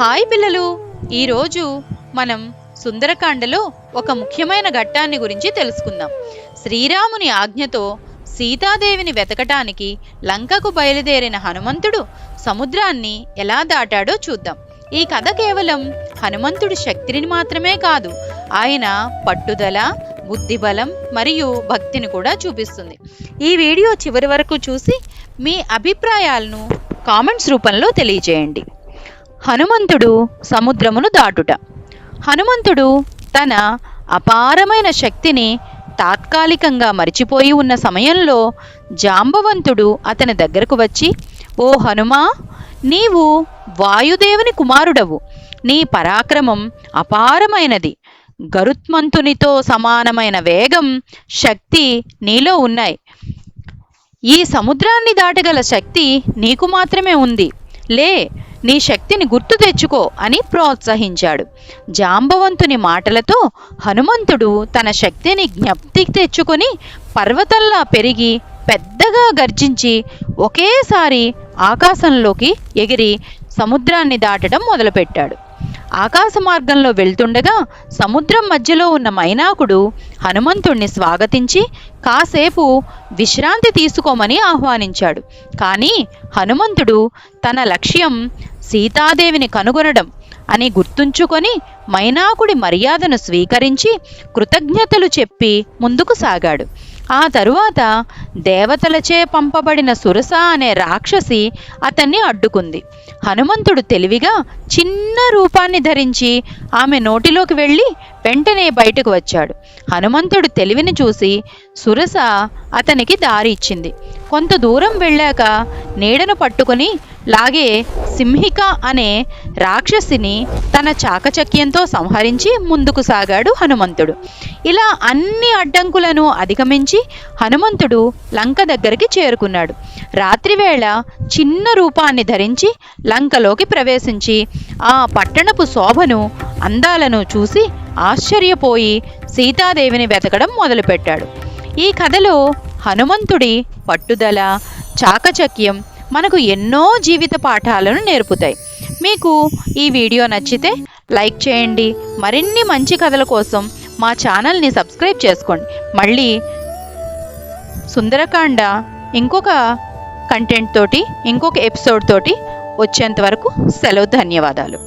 Hi పిల్లలు. ఈరోజు మనం సుందరకాండలో ఒక ముఖ్యమైన ఘట్టాన్ని గురించి తెలుసుకుందాం. శ్రీరాముని ఆజ్ఞతో సీతాదేవిని వెతకటానికి లంకకు బయలుదేరిన హనుమంతుడు సముద్రాన్ని ఎలా దాటాడో చూద్దాం. ఈ కథ కేవలం హనుమంతుడి శక్తిని మాత్రమే కాదు ఆయన పట్టుదల బుద్ధిబలం మరియు భక్తిని కూడా చూపిస్తుంది. ఈ వీడియో చివరి వరకు చూసి మీ అభిప్రాయాలను కామెంట్స్ రూపంలో తెలియజేయండి. హనుమంతుడు సముద్రమును దాటుట. హనుమంతుడు తన అపారమైన శక్తిని తాత్కాలికంగా మరిచిపోయి ఉన్న సమయంలో జాంబవంతుడు అతని దగ్గరకు వచ్చి ఓ హనుమా నీవు వాయుదేవుని కుమారుడవు. నీ పరాక్రమం అపారమైనది. గరుత్మంతునితో సమానమైన వేగం శక్తి నీలో ఉన్నాయి. ఈ సముద్రాన్ని దాటగల శక్తి నీకు మాత్రమే ఉంది. లే నీ శక్తిని గుర్తు తెచ్చుకో అని ప్రోత్సహించాడు. జాంబవంతుని మాటలతో హనుమంతుడు తన శక్తిని జ్ఞప్తి తెచ్చుకొని పర్వతంలా పెరిగి పెద్దగా గర్జించి ఒకేసారి ఆకాశంలోకి ఎగిరి సముద్రాన్ని దాటడం మొదలుపెట్టాడు. ఆకాశ మార్గంలో వెళ్తుండగా సముద్రం మధ్యలో ఉన్న మైనాకుడు హనుమంతుణ్ణి స్వాగతించి కాసేపు విశ్రాంతి తీసుకోమని ఆహ్వానించాడు. కానీ హనుమంతుడు తన లక్ష్యం సీతాదేవిని కనుగొనడం అని గుర్తుంచుకొని మైనాకుడి మర్యాదను స్వీకరించి కృతజ్ఞతలు చెప్పి ముందుకు సాగాడు. ఆ తరువాత దేవతలచే పంపబడిన సురస అనే రాక్షసి అతన్ని అడ్డుకుంది. హనుమంతుడు తెలివిగా చిన్న రూపాన్ని ధరించి ఆమె నోటిలోకి వెళ్ళి వెంటనే బయటకు వచ్చాడు. హనుమంతుడు తెలివిని చూసి సురస అతనికి దారి ఇచ్చింది. కొంత దూరం వెళ్ళాక నీడను పట్టుకుని లాగే సింహిక అనే రాక్షసిని తన చాకచక్యంతో సంహరించి ముందుకు సాగాడు హనుమంతుడు. ఇలా అన్ని అడ్డంకులను అధిగమించి హనుమంతుడు లంక దగ్గరికి చేరుకున్నాడు. రాత్రివేళ చిన్న రూపాన్ని ధరించి లంకలోకి ప్రవేశించి ఆ పట్టణపు శోభను అందాలను చూసి ఆశ్చర్యపోయి సీతాదేవిని వెతకడం మొదలుపెట్టాడు. ఈ కథలో హనుమంతుడి పట్టుదల చాకచక్యం మనకు ఎన్నో జీవిత పాఠాలను నేర్పుతాయి. మీకు ఈ వీడియో నచ్చితే లైక్ చేయండి. మరిన్ని మంచి కథల కోసం మా ఛానల్ని సబ్స్క్రైబ్ చేసుకోండి. మళ్ళీ సుందరకాండ ఇంకొక కంటెంట్ తోటి ఇంకొక ఎపిసోడ్ తోటి వచ్చేంత వరకు సెలవు ధన్యవాదాలు.